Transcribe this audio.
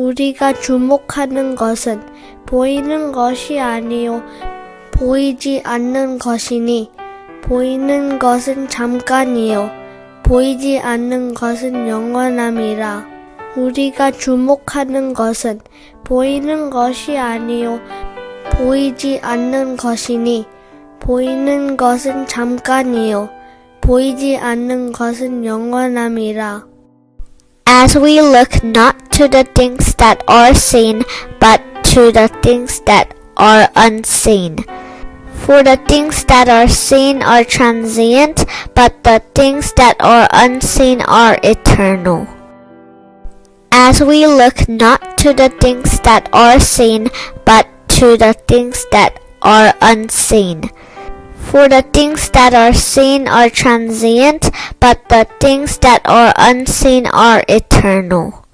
우리가 주목하는 것은 보이는 것이 아니요 보이지 않는 것이니 보이는 것은 잠깐이요 보이지 않는 것은 영원함이라. 우리가 주목하는 것은 보이는 것이 아니요 보이지 않는 것이니 보이는 것은 잠깐이요 보이지 않는 것은 영원함이라 As we look not to the things that are seen, but to the things that are unseen. For the things that are seen are transient, but the things that are unseen are eternal. As we look not to the things that are seen, but to the things that are unseen. For the things that are seen are transient, but the things that are unseen are eternal.